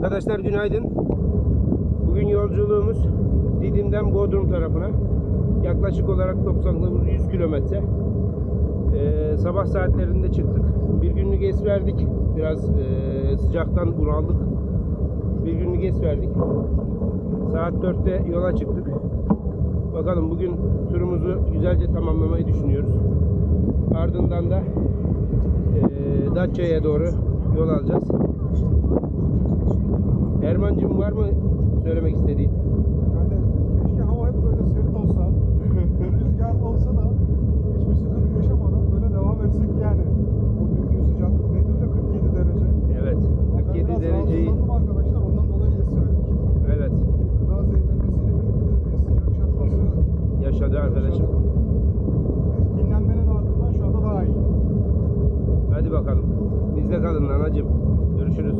Arkadaşlar günaydın. Bugün yolculuğumuz Didim'den Bodrum tarafına. Yaklaşık olarak toplamda 100 kilometre. Ee, sabah saatlerinde çıktık. Bir günlük es verdik. Biraz ee, sıcaktan bunaldık. Bir günlük es verdik. Saat 4'te yola çıktık. Bakalım bugün turumuzu güzelce tamamlamayı düşünüyoruz. Ardından da ee, Datça'ya doğru yol alacağız. Erman'cığım var mı söylemek istediğin? Yani keşke hava hep böyle serin olsa, rüzgar olsa da hiçbir sıkıntı yaşamadan böyle devam etsek yani. O dünkü sıcak neydi öyle 47 derece. Evet. 47 ben dereceyi. arkadaşlar ondan dolayı söyledik. Evet. Gıda zehirlenmesiyle birlikte bir sıcak çarpması yaşadı arkadaşım. Yaşadı. Dinlenmenin ardından şu anda daha iyi. Hadi bakalım. Bizde kalın anacım. Görüşürüz.